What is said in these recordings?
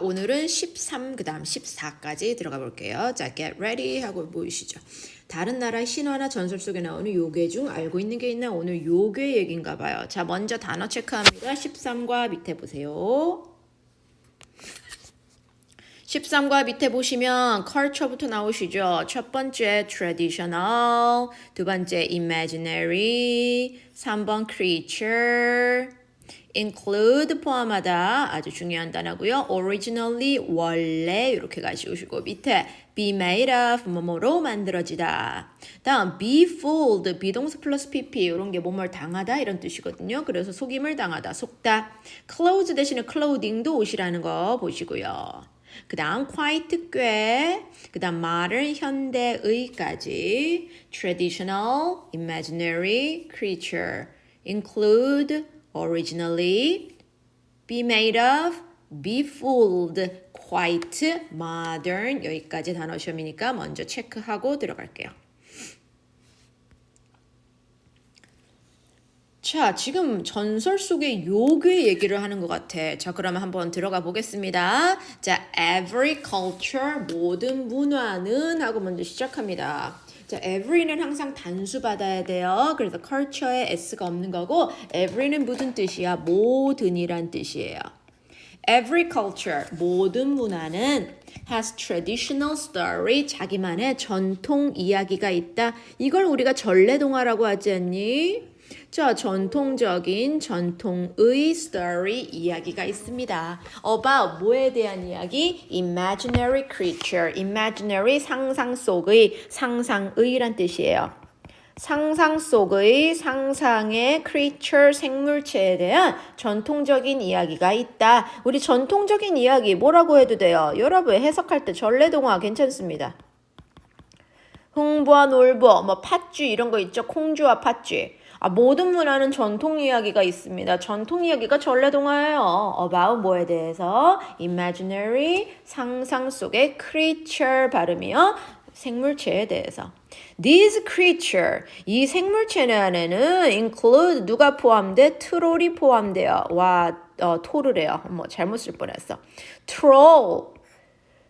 오늘은 13, 그 다음 14까지 들어가 볼게요. 자, get ready 하고 보이시죠? 다른 나라 신화나 전설 속에 나오는 요괴 중 알고 있는 게 있나? 오늘 요괴 얘기인가 봐요. 자, 먼저 단어 체크합니다. 13과 밑에 보세요. 13과 밑에 보시면 culture부터 나오시죠. 첫 번째 traditional, 두 번째 imaginary, 3번 creature, include 포함하다 아주 중요한 단어고요. originally 원래 이렇게 가시오시고 밑에 be made of 뭐뭐로 만들어지다. 다음 be fooled 비동사 플러스 pp 이런 게 뭐뭘 당하다 이런 뜻이거든요. 그래서 속임을 당하다 속다. clothes 대신에 clothing도 옷이라는 거 보시고요. 그 다음 quite 꽤, 그 다음 modern 현대의까지 traditional, imaginary, creature, include, originally, be made of, be fooled, quite, modern 여기까지 단어 시험이니까 먼저 체크하고 들어갈게요. 자, 지금 전설 속의 요괴 얘기를 하는 것 같아. 자, 그러면 한번 들어가 보겠습니다. 자, every culture, 모든 문화는 하고 먼저 시작합니다. 자, every는 항상 단수 받아야 돼요. 그래서 culture에 s가 없는 거고, every는 무슨 뜻이야? 모든이란 뜻이에요. Every culture, 모든 문화는 has traditional story, 자기만의 전통 이야기가 있다. 이걸 우리가 전래동화라고 하지 않니? 자, 전통적인 전통의 story 이야기가 있습니다. About 뭐에 대한 이야기? Imaginary creature. Imaginary 상상 속의 상상의란 뜻이에요. 상상 속의 상상의 creature 생물체에 대한 전통적인 이야기가 있다. 우리 전통적인 이야기 뭐라고 해도 돼요. 여러분 해석할 때 전래동화 괜찮습니다. 흥부와 놀부, 뭐 팥쥐 이런 거 있죠. 콩쥐와 팥쥐. 아, 모든 문화는 전통 이야기가 있습니다. 전통 이야기가 전래동화예요. about 뭐에 대해서 imaginary 상상 속의 creature 발음이요. 생물체에 대해서. These creature 이 생물체 안에는 include 누가 포함돼? 트롤이 포함돼요. 와 어, 토르래요. 뭐 잘못 쓸 뻔했어. troll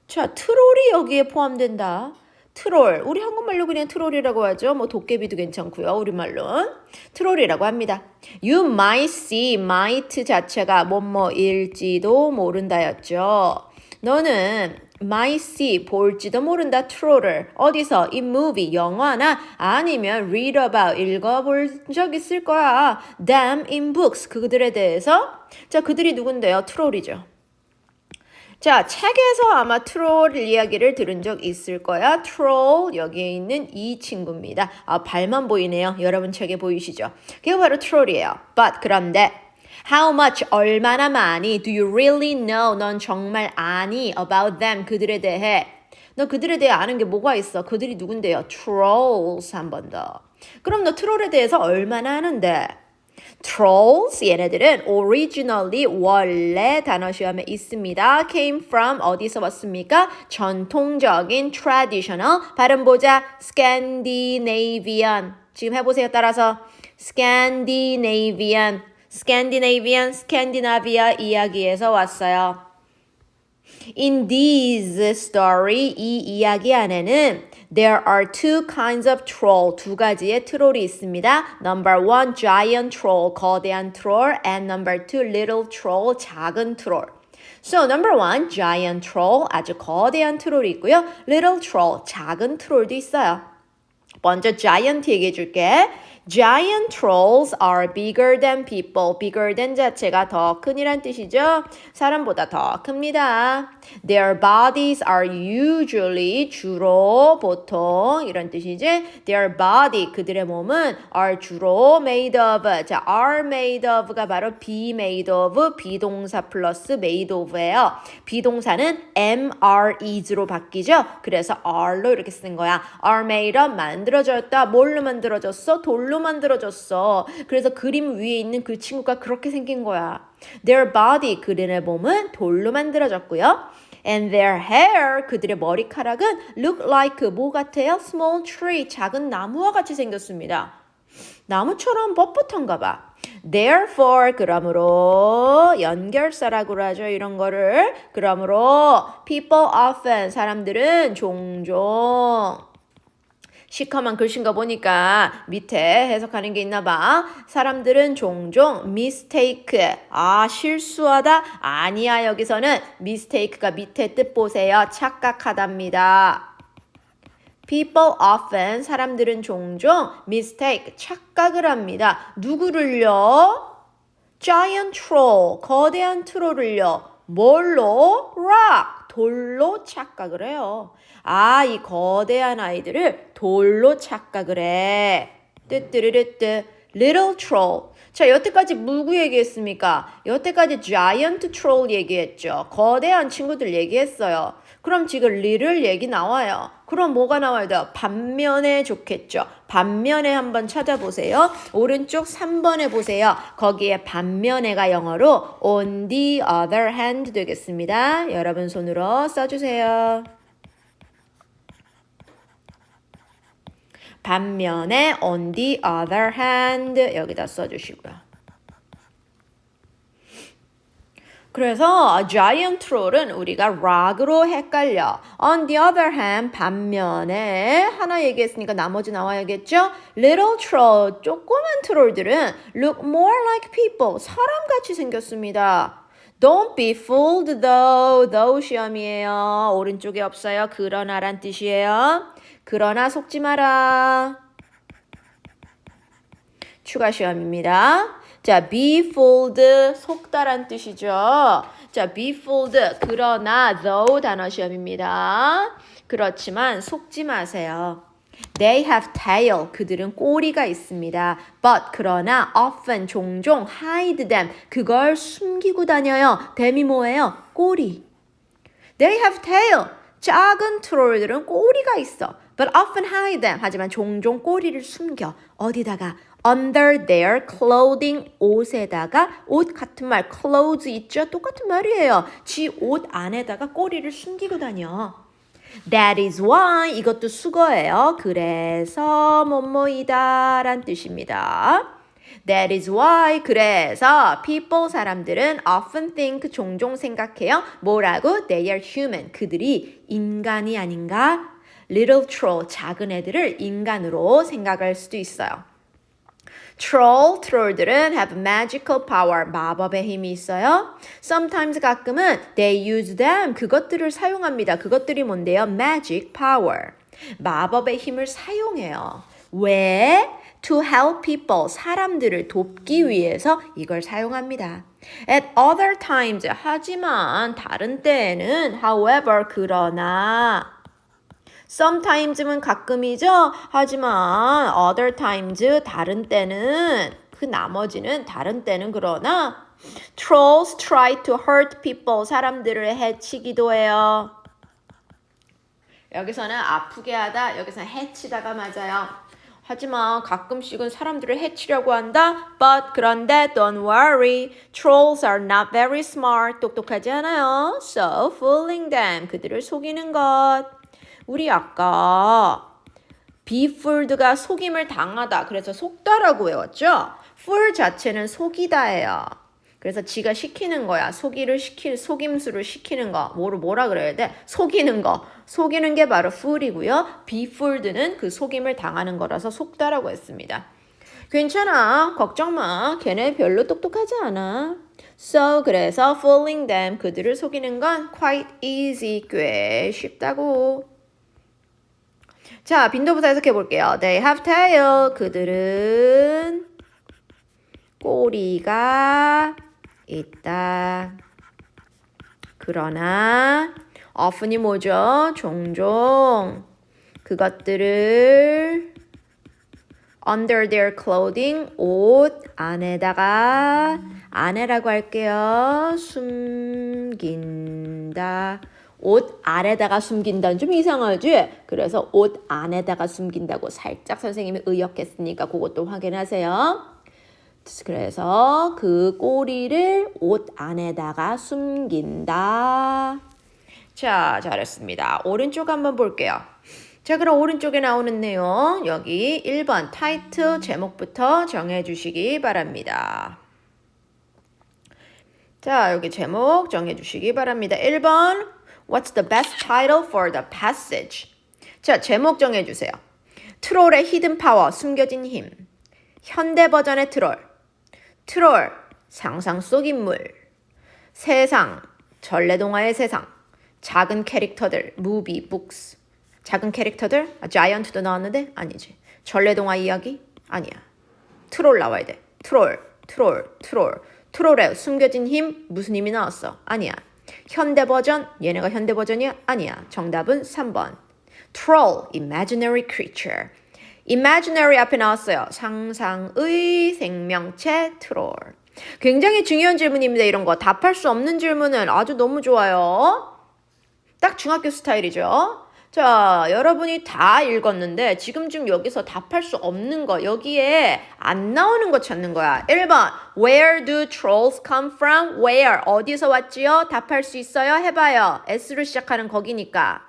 자 트롤이 여기에 포함된다. 트롤. 우리 한국말로 그냥 트롤이라고 하죠. 뭐 도깨비도 괜찮고요. 우리말로는 트롤이라고 합니다. You might see, might 자체가 뭐뭐일지도 모른다였죠. 너는 might see, 볼지도 모른다 트롤을 어디서? in movie, 영화나 아니면 read about, 읽어볼 적 있을 거야. them in books, 그들에 대해서. 자, 그들이 누군데요? 트롤이죠. 자, 책에서 아마 트롤 이야기를 들은 적 있을 거야. 트롤 여기에 있는 이 친구입니다. 아, 발만 보이네요. 여러분 책에 보이시죠? 그게 바로 트롤이에요. But 그런데 How much 얼마나 많이 do you really know? 넌 정말 아니 about them 그들에 대해. 너 그들에 대해 아는 게 뭐가 있어? 그들이 누군데요? Trolls 한 번 더. 그럼 너 트롤에 대해서 얼마나 아는데? Trolls 얘네들은 originally 원래 단어 시험에 있습니다. came from 어디서 왔습니까? 전통적인 traditional 발음 보자 Scandinavian 지금 해보세요 따라서 Scandinavian Scandinavian 스칸디나비아 이야기에서 왔어요. In this story 이 이야기 안에는 There are two kinds of troll. 두 가지의 트롤이 있습니다. Number one, giant troll, 거대한 트롤, and number two, little troll, 작은 트롤. So number one, giant troll, 아주 거대한 트롤이 있고요. Little troll, 작은 트롤도 있어요. 먼저 giant 얘기해 줄게. Giant trolls are bigger than people. bigger than 자체가 더 큰이란 뜻이죠. 사람보다 더 큽니다. Their bodies are usually 주로 보통 이런 뜻이지. Their body 그들의 몸은 are 주로 made of. 자, are made of가 바로 be made of 비동사 플러스 made of예요. 비동사는 am, are, is로 바뀌죠. 그래서 are로 이렇게 쓰는 거야. are made of 만들어졌다. 뭘로 만들어졌어? 돌로 만들어졌어. 그래서 그림 위에 있는 그 친구가 그렇게 생긴 거야. Their body 그들의 몸은 돌로 만들어졌고요. And their hair 그들의 머리카락은 look like 뭐 같아요? Small tree 작은 나무와 같이 생겼습니다. 나무처럼 뻣뻣한가 봐. Therefore, 그러므로 연결사라고 하죠. 이런 거를. 그러므로 people often 사람들은 종종 시커먼 글씨인 거 보니까 밑에 해석하는 게 있나 봐. 사람들은 종종 mistake. 아, 실수하다? 아니야. 여기서는 mistake가 밑에 뜻 보세요. 착각하답니다. People often 사람들은 종종 mistake 착각을 합니다. 누구를요? Giant troll 거대한 트롤을요. 뭘로? rock 돌로 착각을 해요. 아, 이 거대한 아이들을 돌로 착각을 해. 뜨뜨르르뜨 little troll. 자, 여태까지 누구 얘기했습니까? 여태까지 giant troll 얘기했죠. 거대한 친구들 얘기했어요. 그럼 지금 little 얘기 나와요. 그럼 뭐가 나와야 돼요? 반면에 좋겠죠. 반면에 한번 찾아보세요. 오른쪽 3번에 보세요. 거기에 반면에가 영어로 on the other hand 되겠습니다. 여러분 손으로 써주세요. 반면에 on the other hand 여기다 써주시고요. 그래서 giant troll은 우리가 rock로 헷갈려. On the other hand, 반면에 하나 얘기했으니까 나머지 나와야겠죠? Little troll, 조그만 트롤들은 look more like people, 사람같이 생겼습니다. Don't be fooled though, though 시험이에요. 오른쪽에 없어요. 그러나란 뜻이에요. 그러나 속지 마라. 추가 시험입니다. 자, be fooled 속다란 뜻이죠. 자, be fooled 그러나 though 단어 시험입니다. 그렇지만 속지 마세요. They have tail. 그들은 꼬리가 있습니다. But 그러나 often 종종 hide them. 그걸 숨기고 다녀요. them이 뭐예요? 꼬리. They have tail. 작은 트롤들은 꼬리가 있어. But often hide them. 하지만 종종 꼬리를 숨겨. 어디다가? Under their clothing. 옷에다가 옷 같은 말 clothes 있죠? 똑같은 말이에요. 지 옷 안에다가 꼬리를 숨기고 다녀. That is why 이것도 수거예요. 그래서 뭐뭐이다 란 뜻입니다. That is why 그래서 people 사람들은 often think 종종 생각해요. 뭐라고? They are human. 그들이 인간이 아닌가? Little troll 작은 애들을 인간으로 생각할 수도 있어요. Troll, troll들은 have magical power, 마법의 힘이 있어요. Sometimes 가끔은 they use them, 그것들을 사용합니다. 그것들이 뭔데요? Magic power, 마법의 힘을 사용해요. 왜? To help people, 사람들을 돕기 위해서 이걸 사용합니다. At other times, 하지만 다른 때에는, however, 그러나, Sometimes는 가끔이죠. 하지만 other times 다른 때는 그 나머지는 다른 때는 그러나 trolls try to hurt people 사람들을 해치기도 해요. 여기서는 아프게 하다, 여기서는 해치다가 맞아요. 하지만 가끔씩은 사람들을 해치려고 한다. But 그런데 don't worry. Trolls are not very smart. 똑똑하지 않아요. So fooling them. 그들을 속이는 것. 우리 아까 fooled가 속임을 당하다. 그래서 속다라고 외웠죠? fool 자체는 속이다예요. 그래서 지가 시키는 거야. 속이를 시킬 속임수를 시키는 거. 뭐로 뭐라 그래야 돼? 속이는 거. 속이는 게 바로 be fooled는 그 속임을 당하는 거라서 속다라고 했습니다. 괜찮아. 걱정 마. 걔네 별로 똑똑하지 않아. So 그래서 fooling them 그들을 속이는 건 quite easy 꽤 쉽다고. 자, 빈도부터 해석해 볼게요. They have tail. 그들은 꼬리가 있다. 그러나 often이 뭐죠? 종종 그것들을 under their clothing 옷 안에다가 안에라고 할게요. 숨긴다. 옷 아래다가 숨긴다는 좀 이상하지? 그래서 옷 안에다가 숨긴다고 살짝 선생님이 의역했으니까 그것도 확인하세요. 그래서 그 꼬리를 옷 안에다가 숨긴다. 자, 잘했습니다. 오른쪽 한번 볼게요. 자, 그럼 오른쪽에 나오는 내용 여기 1번 타이틀 제목부터 정해 주시기 바랍니다. 자, 여기 제목 정해 주시기 바랍니다. 1번 What's the best title for the passage? 자, 제목 정해 주세요. 트롤의 히든 파워, 숨겨진 힘. 현대 버전의 트롤. 트롤, 상상 속 인물. 세상, 전래동화의 세상. 작은 캐릭터들, 무비, 북스. 작은 캐릭터들? 아, 자이언트도 나왔는데? 아니지. 전래동화 이야기? 아니야. 트롤 나와야 돼. 트롤, 트롤, 트롤. 트롤의 숨겨진 힘, 무슨 힘이 나왔어? 아니야. 현대 버전, 얘네가 현대 버전이야? 아니야. 정답은 3번. Troll, imaginary creature. imaginary 앞에 나왔어요. 상상의 생명체 트롤. 굉장히 중요한 질문입니다. 이런 거. 답할 수 없는 질문은 아주 너무 좋아요. 딱 중학교 스타일이죠. 자, 여러분이 다 읽었는데 지금 좀 여기서 답할 수 없는 거 여기에 안 나오는 거 찾는 거야. 1번 Where do trolls come from? Where 어디서 왔지요? 답할 수 있어요? 해봐요. S로 시작하는 거기니까.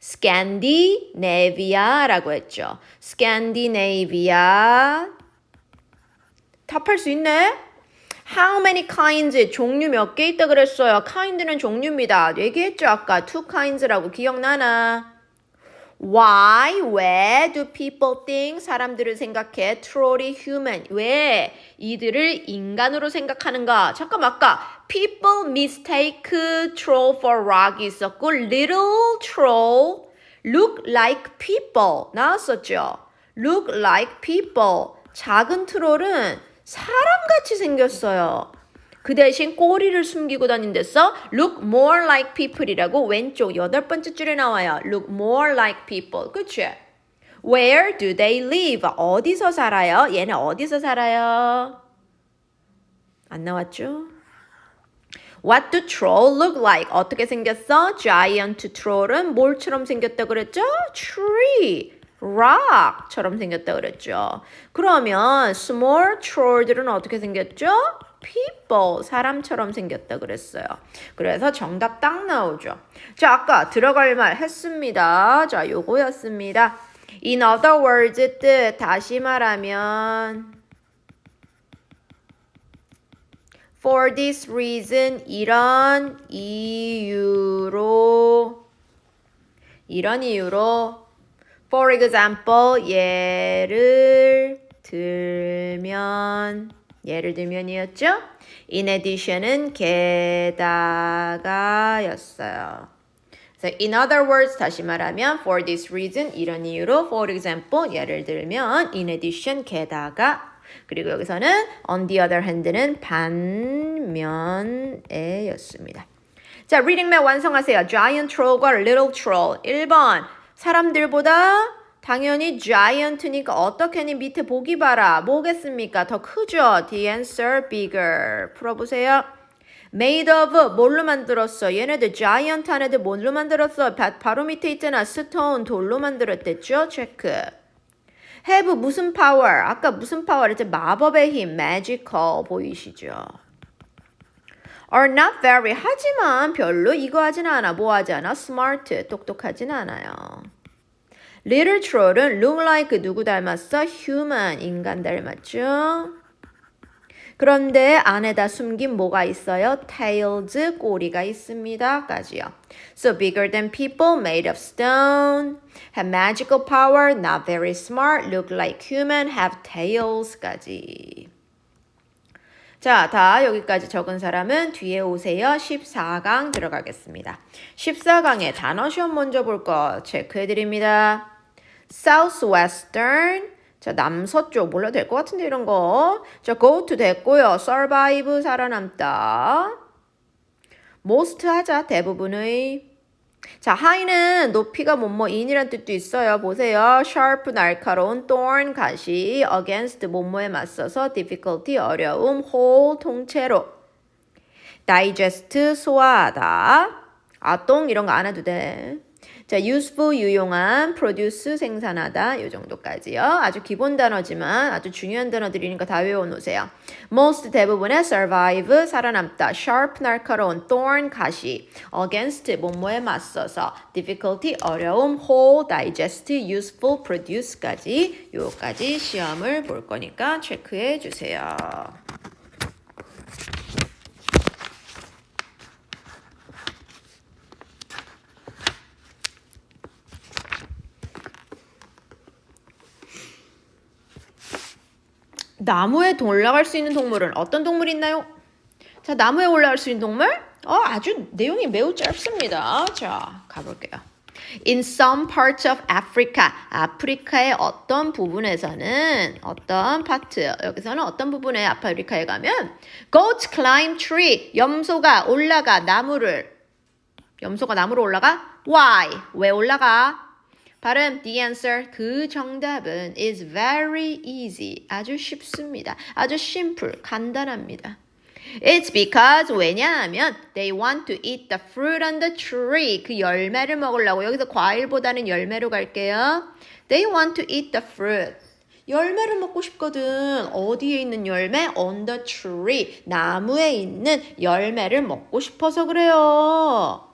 스캔디네비아라고 했죠. 스캔디네비아. 답할 수 있네? How many kinds? 종류 몇 개 있다 그랬어요. kind는 종류입니다. 얘기했죠, 아까. two kinds라고 기억나나? Why? 왜 do people think? 사람들을 생각해. Troll이 human. 왜? 이들을 인간으로 생각하는가? 잠깐 아까 people mistake troll for rock 있었고 little troll look like people 나왔었죠. look like people. 작은 트롤은 사람같이 생겼어요. 그 대신 꼬리를 숨기고 다닌댔어. Look more like people이라고 왼쪽 여덟 번째 줄에 나와요. Look more like people. 그치? Where do they live? 어디서 살아요? 얘는 어디서 살아요? 안 나왔죠? What do troll look like? 어떻게 생겼어? Giant troll은 뭘처럼 생겼다 그랬죠? Tree. Rock처럼 생겼다 그랬죠. 그러면 small troll들은 어떻게 생겼죠? people 사람처럼 생겼다 그랬어요. 그래서 정답 딱 나오죠. 자, 아까 들어갈 말 했습니다. 자, 요거였습니다. In other words 뜻 다시 말하면 For this reason 이런 이유로 이런 이유로 For example, 예를 들면, 예를 들면이었죠? In addition은 게다가였어요. 그래서 in other words 다시 말하면 for this reason 이런 이유로 for example 예를 들면 in addition 게다가 그리고 여기서는 on the other hand는 반면에였습니다. 자, reading map 완성하세요. giant troll과 little troll. 1번 사람들보다 당연히 giant니까 어떻게니 밑에 보기 봐라. 뭐겠습니까? 더 크죠? The answer bigger. 풀어보세요. made of 뭘로 만들었어? 얘네들 giant 한 애들 뭘로 만들었어? 바, 바로 밑에 있잖아. stone 돌로 만들었댔죠? 체크. have 무슨 power? 아까 무슨 power? 이제 마법의 힘, magical 보이시죠? Are not very 하지만 별로 이거 하진 않아. 뭐 하지 않아? smart 똑똑하진 않아요. little troll은 look like 누구 닮았어? human 인간 닮았죠? 그런데 안에다 숨긴 뭐가 있어요? tails 꼬리가 있습니다. 까지요. So bigger than people, made of stone, have magical power, not very smart, look like human, have tails까지. 자, 다 여기까지 적은 사람은 뒤에 오세요. 14강 들어가겠습니다. 14강의 단어 시험 먼저 볼 거 체크해 드립니다. southwestern 자, 남서쪽 몰라도 될 것 같은데 이런 거. 자, go to 됐고요. survive 살아남다. most 하자 대부분의 자, high는 높이가 뭐뭐 in이란 뜻도 있어요. 보세요. sharp 날카로운 thorn 가시 against 뭐뭐에 맞서서 difficulty 어려움 whole 통째로 digest 소화하다. 아똥 이런 거 안 해도 돼. 자, useful 유용한, produce 생산하다 이 정도까지요. 아주 기본 단어지만 아주 중요한 단어들이니까 다 외워 놓으세요. most 대부분의 survive 살아남다, sharp 날카로운, thorn 가시, against 뭐뭐에 맞서서, difficulty 어려움, whole digest, useful produce까지 요까지 시험을 볼 거니까 체크해 주세요. 나무에 올라갈 수 있는 동물은 어떤 동물이 있나요? 자, 나무에 올라갈 수 있는 동물? 어, 아주 내용이 매우 짧습니다. 자, 가볼게요. In some parts of Africa, 아프리카의 어떤 부분에서는 어떤 파트, 여기서는 어떤 부분에 아프리카에 가면 goats climb tree, 염소가 올라가 나무를 염소가 나무로 올라가? Why? 왜 올라가? 발음 the answer 그 정답은 is very easy 아주 쉽습니다. 아주 simple 간단합니다. It's because 왜냐하면 they want to eat the fruit on the tree 그 열매를 먹으려고 여기서 과일보다는 열매로 갈게요. They want to eat the fruit 열매를 먹고 싶거든. 어디에 있는 열매? On the tree. 나무에 있는 열매를 먹고 싶어서 그래요.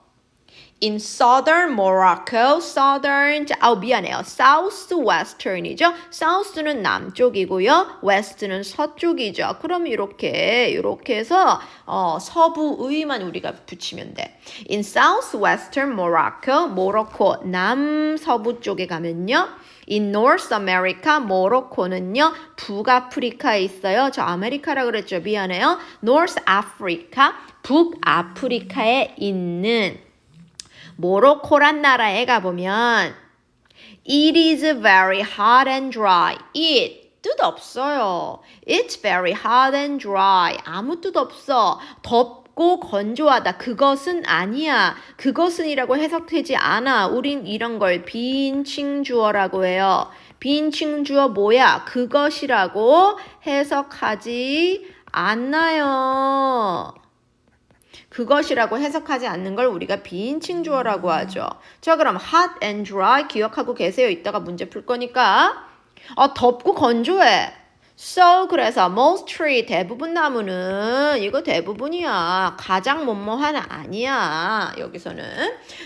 In southern Morocco, southern, 아 미안해요. southwestern이죠. south는 남쪽이고요. west는 서쪽이죠. 그럼 이렇게 이렇게 해서 어, 서부의만 우리가 붙이면 돼. In southwestern Morocco, 모로코 남서부 쪽에 가면요. In North America, 모로코는요, 북아프리카에 있어요. 저 아메리카라 그랬죠. 미안해요. North Africa, 북아프리카에 있는 모로코란 나라에 가보면 It is very hot and dry. It 뜻 없어요. It's very hot and dry. 아무 뜻 없어. 덥고 건조하다. 그것은 아니야. 그것은이라고 해석되지 않아. 우린 이런 걸 비인칭 주어라고 해요. 비인칭 주어 뭐야? 그것이라고 해석하지 않나요. 그것이라고 해석하지 않는 걸 우리가 비인칭 주어라고 하죠. 자, 그럼 hot and dry 기억하고 계세요. 이따가 문제 풀 거니까. 어, 덥고 건조해. So 그래서 most tree 대부분 나무는 이거 대부분이야. 가장 뭐뭐하는 아니야. 여기서는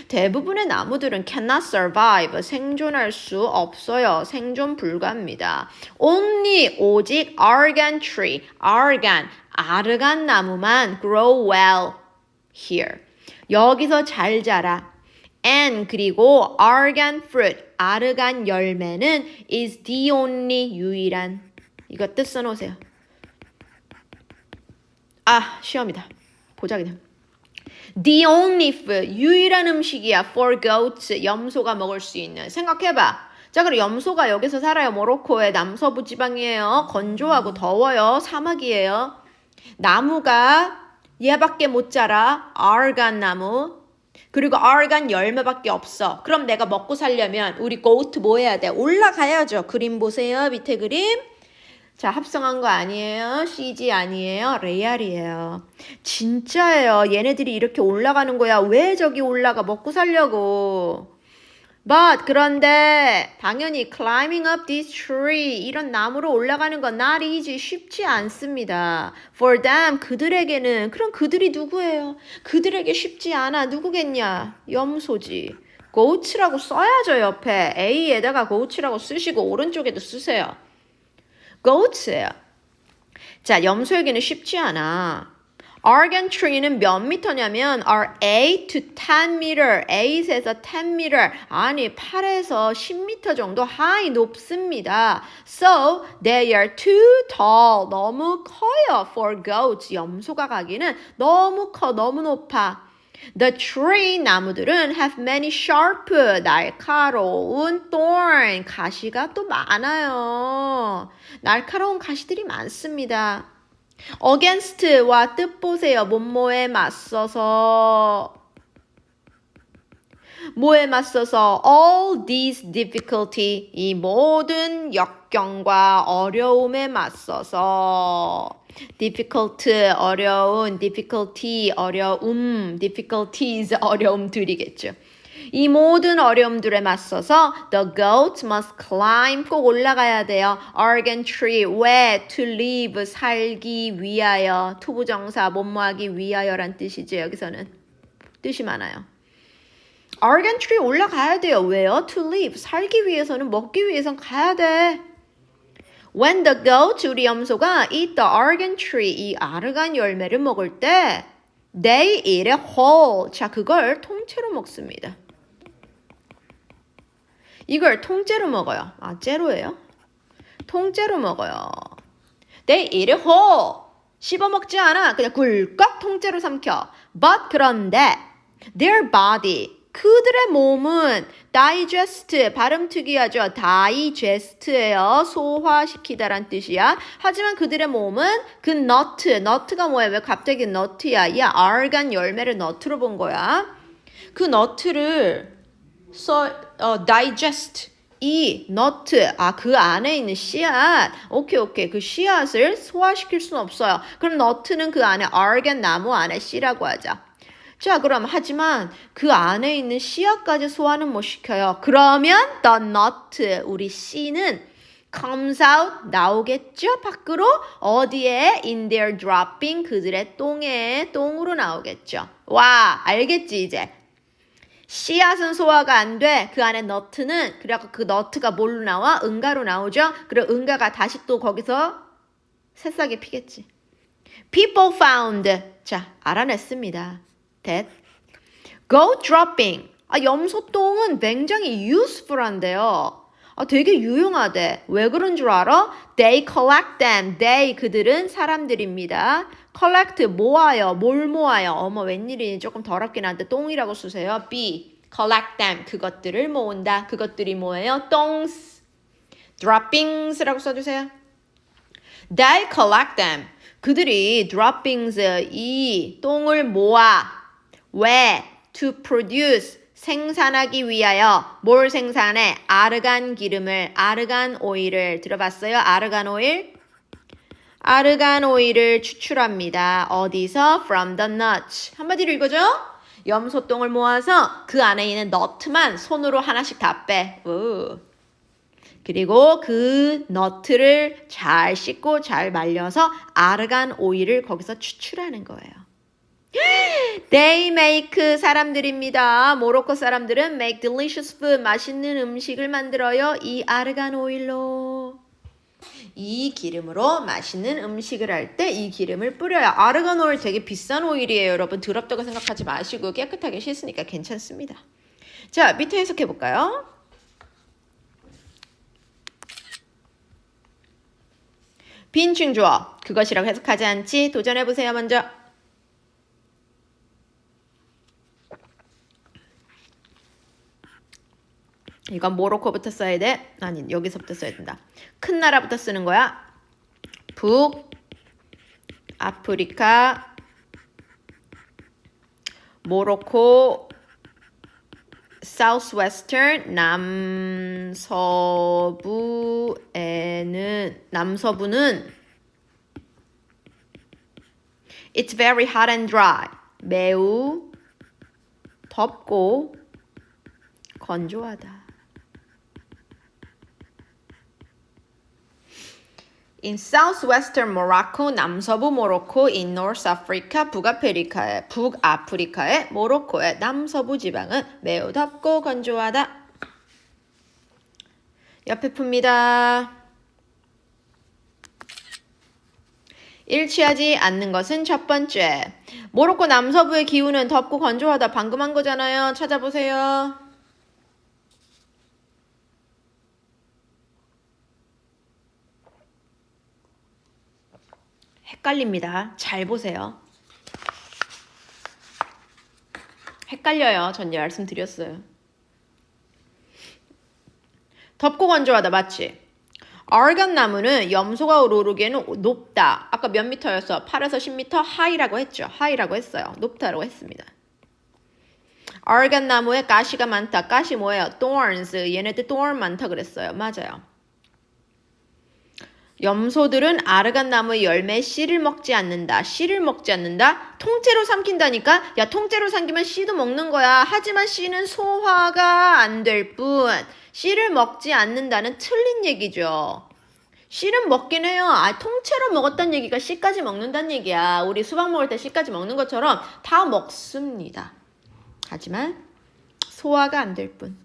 대부분의 나무들은 cannot survive 생존할 수 없어요. 생존 불가입니다. Only 오직 argan tree, argan 아르간 나무만 grow well here. 여기서 잘 자라. And 그리고 argan fruit, 아르간 열매는 is the only 유일한. 이거 뜻 써놓으세요. 아, 시험이다. 보자 그냥. The only food, 유일한 음식이야 for goats, 염소가 먹을 수 있는. 생각해봐. 자, 그럼 염소가 여기서 살아요. 모로코의 남서부 지방이에요. 건조하고 더워요. 사막이에요. 나무가 얘밖에 못 자라. 아르간 나무. 그리고 아르간 열매밖에 없어. 그럼 내가 먹고 살려면 우리 고트 뭐 해야 돼? 올라가야죠. 그림 보세요. 밑에 그림. 자, 합성한 거 아니에요. CG 아니에요. 레알이에요. 진짜예요. 얘네들이 이렇게 올라가는 거야. 왜 저기 올라가? 먹고 살려고. But 그런데 당연히 climbing up this tree 이런 나무로 올라가는 건 not easy 쉽지 않습니다. For them 그들에게는 그럼 그들이 누구예요? 그들에게 쉽지 않아 누구겠냐? 염소지. goats라고 써야죠 옆에 A에다가 goats라고 쓰시고 오른쪽에도 쓰세요. goats예요. 자 염소에게는 쉽지 않아. Argan tree는 몇 미터냐면 are 8 to 10 meter, 8에서 10 meter, 아니 8에서 10m 정도 high 높습니다. So they are too tall, 너무 커요 for goats, 염소가 가기는 너무 커, 너무 높아. The tree 나무들은 have many sharp 날카로운 thorn 가시가 또 많아요. 날카로운 가시들이 많습니다. Against와 뜻 보세요. 뭐뭐에 맞서서 뭐에 맞서서 all these difficulty 이 모든 역경과 어려움에 맞서서 difficult 어려운 difficulty 어려움 difficulties 어려움들이겠죠. 이 모든 어려움들에 맞서서 the goat must climb 꼭 올라가야 돼요. Argan tree 왜 to live 살기 위하여 투부정사 뭐뭐하기 위하여란 뜻이죠. 여기서는 뜻이 많아요. Argan tree 올라가야 돼요. 왜요? To live 살기 위해서는 먹기 위해선 가야 돼. When the goat 우리 염소가 eat the argan tree 이 아르간 열매를 먹을 때 they eat it whole. 자, 그걸 통째로 먹습니다. 이걸 통째로 먹어요. 아, 째로예요? 통째로 먹어요. They eat it whole. 씹어 먹지 않아. 그냥 굴꺽 통째로 삼켜. But 그런데 their body 그들의 몸은 digest 발음 특이하죠. digest예요. 소화시키다란 뜻이야. 하지만 그들의 몸은 그 nut, nut가 뭐야? 왜 갑자기 nut야? 야, argan 열매를 nut로 본 거야. 그 nut를 써, 어, digest 이 nut 아그 안에 있는 씨앗 오케이 오케이 그 씨앗을 소화시킬 수는 없어요. 그럼 nut는 그 안에 argan 나무 안에 씨라고 하자. 자, 그럼 하지만 그 안에 있는 씨앗까지 소화는 못 시켜요. 그러면 the nut 우리 씨는 comes out 나오겠죠? 밖으로 어디에 in their dropping 그들의 똥에 똥으로 나오겠죠. 와, 알겠지 이제. 씨앗은 소화가 안 돼. 그 안에 너트는 그래갖고 그 너트가 뭘로 나와? 응가로 나오죠. 그리고 응가가 다시 또 거기서 새싹이 피겠지. People found. 자, 알아냈습니다. that go dropping. 아, 염소똥은 굉장히 useful한데요. 아, 되게 유용하대. 왜 그런 줄 알아? They collect them. They 그들은 사람들입니다. Collect 모아요. 뭘 모아요? 어머 웬일이니 조금 더럽긴 한데 똥이라고 쓰세요. B collect them 그것들을 모은다. 그것들이 뭐예요? 똥스. droppings라고 써주세요. They collect them. 그들이 droppings 이 똥을 모아 왜? To produce 생산하기 위하여 뭘 생산해? 아르간 기름을 아르간 오일을 들어봤어요? 아르간 오일? 아르간 오일을 추출합니다. 어디서? From the nuts. 한마디로 읽어줘. 염소똥을 모아서 그 안에 있는 너트만 손으로 하나씩 다 빼. 우. 그리고 그 너트를 잘 씻고 잘 말려서 아르간 오일을 거기서 추출하는 거예요. They make 사람들입니다. 모로코 사람들은 make delicious food 맛있는 음식을 만들어요. 이 아르간 오일로. 이 기름으로 맛있는 음식을 할 때 이 기름을 뿌려요. 아르간 오일 되게 비싼 오일이에요. 여러분 더럽다고 생각하지 마시고 깨끗하게 씻으니까 괜찮습니다. 자, 밑에 해석해 볼까요? 빈층 주어 그것이라고 해석하지 않지? 도전해 보세요 먼저. 이건 모로코부터 써야 돼. 아니 여기서부터 써야 된다. 큰 나라부터 쓰는 거야. 북 아프리카 모로코 Southwestern 남서부에는 남서부는 It's very hot and dry. 매우 덥고 건조하다. In southwestern Morocco, 남서부 모로코, in North Africa, 북아프리카의 북아프리카의 모로코의 남서부 지방은 매우 덥고 건조하다. 옆에 풉니다. 일치하지 않는 것은 첫 번째. 모로코 남서부의 기후는 덥고 건조하다. 방금 한 거잖아요. 찾아보세요. 헷갈립니다. 잘 보세요. 헷갈려요. 전 말씀드렸어요. 덥고 건조하다 맞지? 아르간 나무는 염소가 오르기에는 높다. 아까 몇 미터였어? 8에서 10미터 하이라고 했죠. 하이라고 했어요. 높다라고 했습니다. 아르간 나무에 가시가 많다. 가시 뭐예요? thorns. 얘네들 thorn 많다 그랬어요. 맞아요. 염소들은 아르간 나무의 열매 씨를 먹지 않는다. 씨를 먹지 않는다. 통째로 삼킨다니까? 야, 통째로 삼키면 씨도 먹는 거야. 하지만 씨는 소화가 안 될 뿐. 씨를 먹지 않는다는 틀린 얘기죠. 씨는 먹긴 해요. 아, 통째로 먹었단 얘기가 씨까지 먹는다는 얘기야. 우리 수박 먹을 때 씨까지 먹는 것처럼 다 먹습니다. 하지만 소화가 안 될 뿐.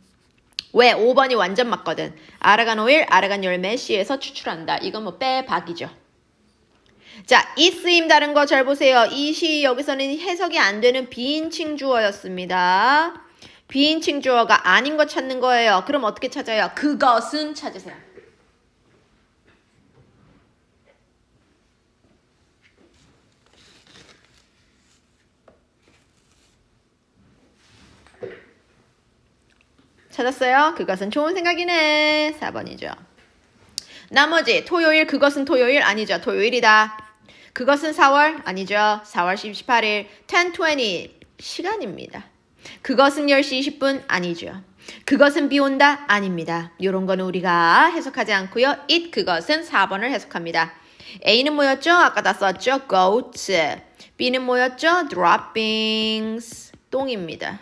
왜? 5번이 완전 맞거든. 아르간 오일, 아르간 열매 씨에서 추출한다. 이건 뭐 빼박이죠. 자, 이 쓰임 다른 거 잘 보세요. 이 시 여기서는 해석이 안 되는 비인칭 주어였습니다. 비인칭 주어가 아닌 거 찾는 거예요. 그럼 어떻게 찾아요? 그것은 찾으세요. 찾았어요? 그것은 좋은 생각이네. 4번이죠. 나머지 토요일 그것은 토요일 아니죠. 토요일이다. 그것은 4월 아니죠. 4월 18일 10:20 시간입니다. 그것은 10시 20분 아니죠. 그것은 비 온다 아닙니다. 이런 거는 우리가 해석하지 않고요. it 그것은 4번을 해석합니다. A는 뭐였죠? 아까 다 썼죠. goats. B는 뭐였죠? droppings. 똥입니다.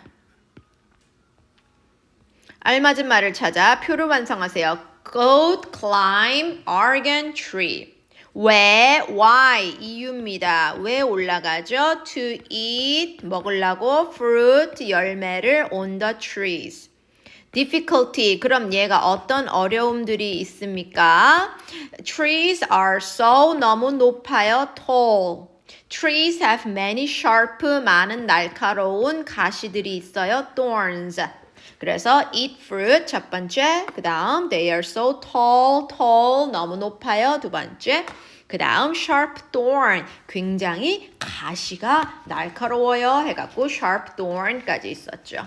알맞은 말을 찾아 표를 완성하세요. Goat climb argan tree. 왜? Why? 이유입니다. 왜 올라가죠? To eat, 먹으려고 fruit, 열매를 on the trees. difficulty, 그럼 얘가 어떤 어려움들이 있습니까? Trees are so 너무 높아요. tall. Trees have many sharp, 많은 날카로운 가시들이 있어요. thorns. 그래서 eat fruit 첫 번째, 그 다음 they are so tall, tall 너무 높아요 두 번째, 그 다음 sharp thorn 굉장히 가시가 날카로워요 해갖고 sharp thorn까지 있었죠.